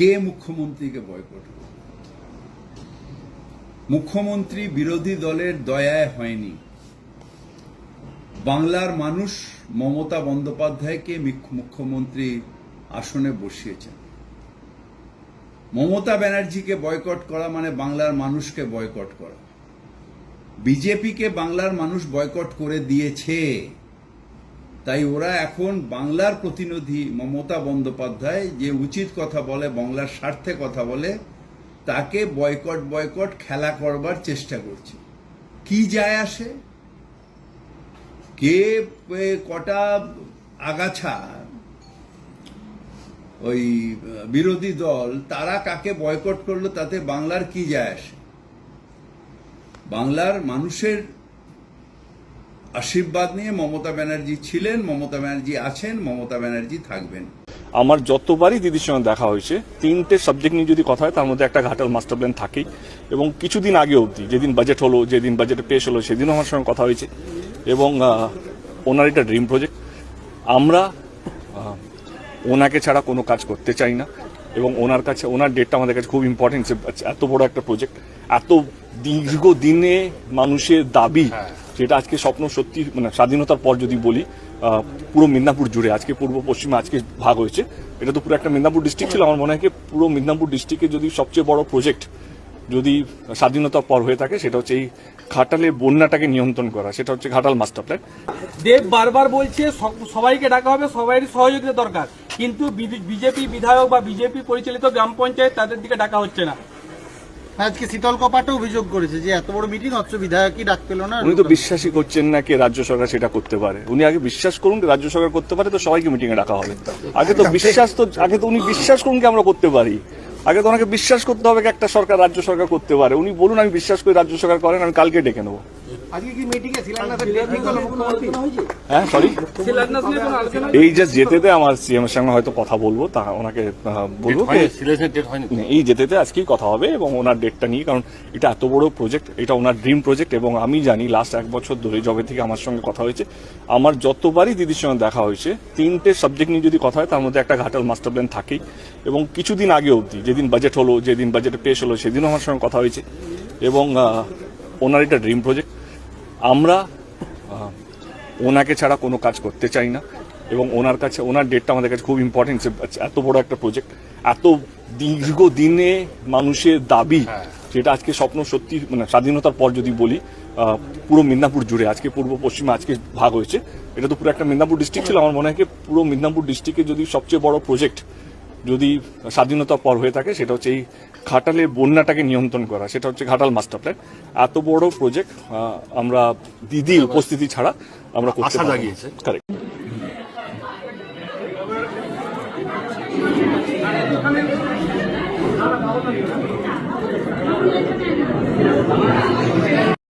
কে মুখ্যমন্ত্রীকে বয়কট মুখ্যমন্ত্রী বিরোধী দলের দয়ায় হয়নি। বাংলার মানুষ মমতা বন্দ্যোপাধ্যায়কে মুখ্যমন্ত্রী আসনে বসিয়েছেন। মমতা ব্যানার্জিকে বয়কট করা মানে বাংলার মানুষকে বয়কট করা। বিজেপিকে বাংলার মানুষ বয়কট করে দিয়েছে। তাই ওরা এখন বাংলার প্রতিনিধি মমতা বন্দ্যোপাধ্যায় যে উচিত কথা বলে, বাংলার স্বার্থে কথা বলে, তাকে বয়কট বয়কট, খেলা করবার চেষ্টা করছে। কি যায় আসে? কে কটা আগাছা ওই, বিরোধী দল, তারা কাকে বয়কট করল, তাতে বাংলার কি যায় আসে? বাংলার মানুষের আশীর্বাদ নিয়ে মমতা ব্যানার্জি ছিলেন, মমতা ব্যানার্জি আছেন, মমতা ব্যানার্জি থাকবেন। আমার যতবারই দিদির সঙ্গে দেখা হয়েছে, তিনটে সাবজেক্ট নিয়ে যদি কথা হয়, তার মধ্যে একটা ঘাটাল মাস্টার প্ল্যান থাকেই। এবং কিছুদিন আগে অবধি, যেদিন বাজেট হলো, যেদিন বাজেটে পেশ হলো, সেদিনও আমার সঙ্গে কথা হয়েছে। এবং ওনার এটা ড্রিম প্রজেক্ট আমরা ওনাকে ছাড়া কোনো কাজ করতে চাই না। এবং ওনার কাছে, ওনার ডেটটা আমাদের কাছে খুব ইম্পর্টেন্ট এত বড় একটা প্রজেক্ট এত দীর্ঘ দিনে মানুষের দাবি যেটা আজকে স্বপ্ন সত্যি মানে স্বাধীনতার পর যদি বলি পুরো মিদনাপুর জুড়ে আজকে পূর্ব পশ্চিমে আজকে ভাগ হয়েছে। এটা তো পুরো একটা মিদনাপুর ডিস্ট্রিক্ট ছিল। আমার মনে হয় পুরো মিদনাপুর ডিস্ট্রিক্টে যদি সবচেয়ে বড় প্রজেক্ট যদি স্বাধীনতার পর হয়ে থাকে সেটা হচ্ছে এই ঘাটালের বন্যাটাকে নিয়ন্ত্রণ করা। সেটা হচ্ছে ঘাটাল মাস্টার প্ল্যান দেব বারবার বলছে সবাইকে ডাকা হবে সবারই সহযোগিতা দরকার। কিন্তু বিজেপি বিধায়ক বা বিজেপি পরিচালিত গ্রাম পঞ্চায়েত তাদের দিকে ডাকা হচ্ছে না। আজকে শীতল কপাটও অভিযোগ করেছে যে এত বড় মিটিং অথচ বিধায়কই ডাক পেল না উনি তো বিশ্বাসই করছেন না কি রাজ্য সরকার সেটা করতে পারে। উনি আগে বিশ্বাস করুন রাজ্য সরকার করতে পারে তো সবাইকে মিটিং এ ডাকা হবে। আগে তো বিশ্বাস তো আগে তো উনি বিশ্বাস করুন কি আমরা করতে পারি। আগে তো ওনাকে বিশ্বাস করতে হবে কি একটা সরকার রাজ্য সরকার করতে পারে। উনি বলুন আমি বিশ্বাস করি রাজ্য সরকার করেন আমি কালকে ডেকে নেব। হ্যাঁ এই যে যেতেতে আমার সিএম এর সঙ্গে হয়তো কথা বলব তা ওনাকে বলব যে এই যেতেতে আজকেই কথা হবে এবং ওনার ডেটটা নিয়ে কারণ এটা এত বড় প্রজেক্ট এটা ওনার ড্রিম প্রজেক্ট এবং আমি জানি লাস্ট এক বছর ধরে জবে থেকে আমার সঙ্গে কথা হয়েছে আমার যতবারই দিদির সঙ্গে দেখা হয়েছে তিনটে সাবজেক্ট নিয়ে যদি কথা হয় তার মধ্যে একটা ঘাটাল মাস্টার প্ল্যান থাকেই। এবং কিছুদিন আগে অবধি যেদিন বাজেট হলো যেদিন বাজেটে পেশ হলো সেদিনও আমার সঙ্গে কথা হয়েছে এবং ওনার এটা ড্রিম প্রজেক্ট আমরা ওনাকে ছাড়া কোনো কাজ করতে চাই না এবং ওনার কাছে ওনার ডেটটা আমাদের কাছে খুব ইম্পর্টেন্ট এত বড় একটা প্রজেক্ট এত দীর্ঘ দিনে মানুষের দাবি যেটা আজকে স্বপ্ন সত্যি মানে স্বাধীনতার পর যদি বলি পুরো মিদনাপুর জুড়ে আজকে পূর্ব পশ্চিমে আজকে ভাগ হয়েছে। এটা তো পুরো একটা মিদনাপুর ডিস্ট্রিক্ট ছিল। আমার মনে হয় পুরো মিদনাপুর ডিস্ট্রিক্টে যদি সবচেয়ে বড় প্রজেক্ট যদি স্বাধীনতার পর হয়ে থাকে সেটা হচ্ছে এই ঘাটালের বন্যাটাকে নিয়ন্ত্রণ করা সেটা হচ্ছে ঘাটাল মাস্টার প্ল্যান এত বড় প্রজেক্ট আমরা দিদি উপস্থিতি ছাড়া আমরা করতে। Correct.